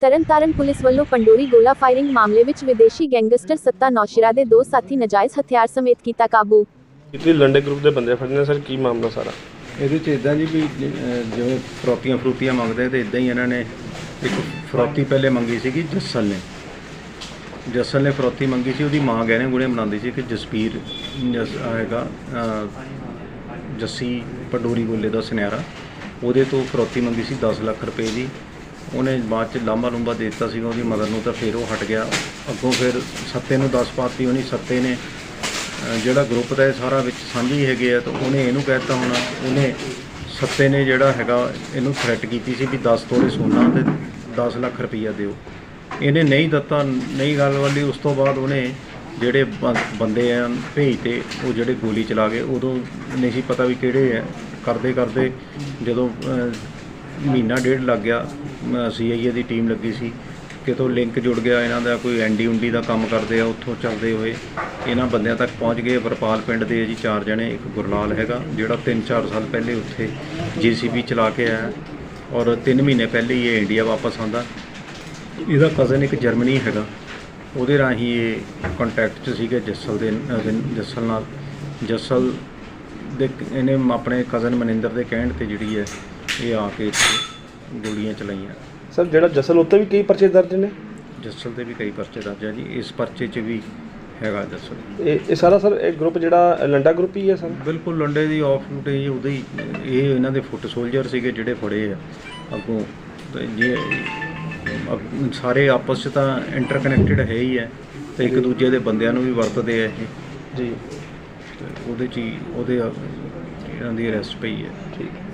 Tarn Taran police ਵੱਲੋਂ ਪੰਡੋਰੀ ਗੋਲਾ firing ਮਾਮਲੇ ਵਿੱਚ ਵਿਦੇਸ਼ੀ ਗੈਂਗਸਟਰ ਸੱਤਾ ਨੌਸ਼ਿਰਾ ਦੇ ਦੋ ਸਾਥੀ ਨਜਾਇਜ਼ ਹਥਿਆਰ ਸਮੇਤ ਕੀਤਾ ਕਾਬੂ। ਇਤਨੀ ਲੰਡੇ ਗਰੁੱਪ ਦੇ ਬੰਦੇ ਫੜਨੇ ਸਰ ਕੀ ਮਾਮਲਾ ਸਾਰਾ? ਇਹਦੇ ਚ ਇਦਾਂ ਜੀ ਵੀ ਜ- ਅਹ ਜਿਵੇਂ ਫਰੋਤੀਆਂ ਫਰੂਤੀਆਂ ਮੰਗਦੇ ਤੇ ਇਦਾਂ ਹੀ ਇਹਨਾਂ ਨੇ ਇੱਕ ਫਰੋਤੀ ਪਹਿਲੇ ਮੰਗੀ ਸੀਗੀ ਜੱਸਲ ਨੇ। ਜੱਸਲ ਨੇ ਫਰੋਤੀ ਮੰਗੀ ਸੀ ਉਹਦੀ ਮਾਂ ਗਹਿਣੇ ਗੁਣੇ ਬਣਾਉਂਦੀ ਸੀ ਕਿ ਜਸਪੀਰ ਜਸ ਆਏਗਾ ਜੱਸੀ ਪਡੋਰੀ ਗੋਲੇ ਦਾ ਸੁਨਿਆਰਾ। ਉਹਦੇ ਤੋਂ ਫਰੋਤੀ ਮੰਗੀ ਸੀ 10 ਲੱਖ ਰੁਪਏ ਦੀ। ਉਹਨੇ ਬਾਅਦ ਚ ਲਾਂਬਾ ਲੰਬਾ ਦੇ ਦਿੱਤਾ ਸੀਗਾ ਉਹਦੀ ਮਦਰ ਨੂੰ ਤਾਂ ਫਿਰ ਉਹ ਹਟ ਗਿਆ। ਅੱਗੋਂ ਫਿਰ ਸੱਤੇ ਨੂੰ 10 ਪਾਤੀ, ਉਹਨੇ ਸੱਤੇ ਨੇ ਜਿਹੜਾ ਗਰੁੱਪ ਦਾ ਇਹ ਸਾਰਾ ਵਿੱਚ ਸਾਂਝੀ ਹੈਗੇ ਆ, ਤਾਂ ਉਹਨੇ ਇਹਨੂੰ ਕਹਿਤਾ ਹੋਣਾ, ਉਹਨੇ ਸੱਤੇ ਨੇ ਜਿਹੜਾ ਹੈਗਾ ਇਹਨੂੰ ਥ੍ਰੈਟ ਕੀਤੀ ਸੀ ਵੀ 10 ਤੋਲੇ ਸੋਨਾ ਤੇ 10 ਲੱਖ ਰੁਪਈਆ ਦਿਓ। ਇਹਨੇ ਨਹੀਂ ਦਿੱਤਾ, ਨਹੀਂ ਗੱਲ ਵਾਲੀ, ਉਸ ਤੋਂ ਬਾਅਦ ਉਹਨੇ ਜਿਹੜੇ ਬੰ- ਬੰਦੇ ਆ ਭੇਜਤੇ ਉਹ ਜਿਹੜੇ ਗੋਲੀ ਚਲਾ ਗਏ ਉਦੋਂ ਨਹੀਂ ਸੀ ਪਤਾ ਵੀ ਕਿਹੜੇ ਆ। ਕਰਦੇ ਕਰਦੇ ਜਦੋਂ ਮਹੀਨਾ ਡੇਢ ਲੱਗ ਗਿਆ ਸੀਆਈਏ ਦੀ ਟੀਮ ਲੱਗੀ ਸੀ। ਕਿਤੋਂ ਲਿੰਕ ਜੁੜ ਗਿਆ, ਇਹਨਾਂ ਦਾ ਕੋਈ ਐਂਡੀ ਉਂਡੀ ਦਾ ਕੰਮ ਕਰਦੇ ਆ, ਉੱਥੋਂ ਚੱਲਦੇ ਹੋਏ। ਇਹਨਾਂ ਬੰਦਿਆਂ ਤੱਕ ਪਹੁੰਚ ਗਏ, ਵਰਪਾਲ ਪਿੰਡ ਦੇ ਜੀ ਚਾਰ ਜਣੇ, ਇੱਕ ਗੁਰਲਾਲ ਹੈਗਾ, ਜਿਹੜਾ 3-4 ਸਾਲ ਪਹਿਲੇ ਉੱਥੇ ਜੀਸੀਬੀ ਚਲਾ ਕੇ ਆਇਆ। ਔਰ 3 ਮਹੀਨੇ ਪਹਿਲੇ ਹੀ ਇਹ ਇੰਡੀਆ ਵਾਪਸ ਆਂਦਾ ਇਹਦਾ ਕਜ਼ਨ ਇੱਕ ਜਰਮਨੀ ਹੈਗਾ। ਉਹਦੇ ਰਾਹੀਂ ਇਹ ਕੰਟੈਕਟ 'ਚ ਸੀਗੇ ਜੱਸਲ ਦੇ ਜੱਸਲ ਨਾਲ। ਜੱਸਲ ਦੇ, ਇਹਨੇ ਆਪਣੇ ਕਜ਼ਨ ਮਨਿੰਦਰ ਦੇ ਕਹਿਣ ਤੇ ਜਿਹੜੀ ਹੈ ਇਹ ਆ ਕੇ ਇੱਥੇ ਗੋਲੀਆਂ ਚਲਾਈਆਂ। ਸਰ ਜਿਹੜਾ ਜਸਲ ਉੱਤੇ ਵੀ ਕਈ ਪਰਚੇ ਦਰਜ ਨੇ? ਜੱਸਲ ਦੇ ਵੀ ਕਈ ਪਰਚੇ ਦਰਜ ਹੈ ਜੀ। ਇਸ ਪਰਚੇ 'ਚ ਵੀ ਹੈਗਾ ਜੱਸਲ। ਇਹ ਇਹ ਸਾਰਾ ਸਰ ਇਹ ਗਰੁੱਪ ਜਿਹੜਾ ਲੰਡਾ ਗਰੁੱਪ ਹੀ ਹੈ ਸਰ? ਬਿਲਕੁਲ ਲੰਡੇ ਦੀ ਆਫ ਫੁਟੇਜ ਉਹਦੇ ਹੀ ਇਹ ਇਹਨਾਂ ਦੇ ਫੁੱਟ ਸੋਲਜਰ ਸੀਗੇ ਜਿਹੜੇ ਫੜੇ ਆ। ਅੱਗੋਂ ਤੇ ਜੇ ਸਾਰੇ ਆਪਸ 'ਚ ਤਾਂ ਇੰਟਰਕਨੈਕਟਡ ਹੈ ਹੀ ਹੈ। ਤੇ ਇੱਕ ਦੂਜੇ ਦੇ ਬੰਦਿਆਂ ਨੂੰ ਵੀ ਵਰਤਦੇ ਆ ਇਹ। ਜੀ। ਤੇ ਉਹਦੇ 'ਚ ਹੀ ਉਹਦੇ ਇਹਨਾਂ ਦੀ ਅਰੈਸਟ ਪਈ ਹੈ। ਠੀਕ।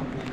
complain.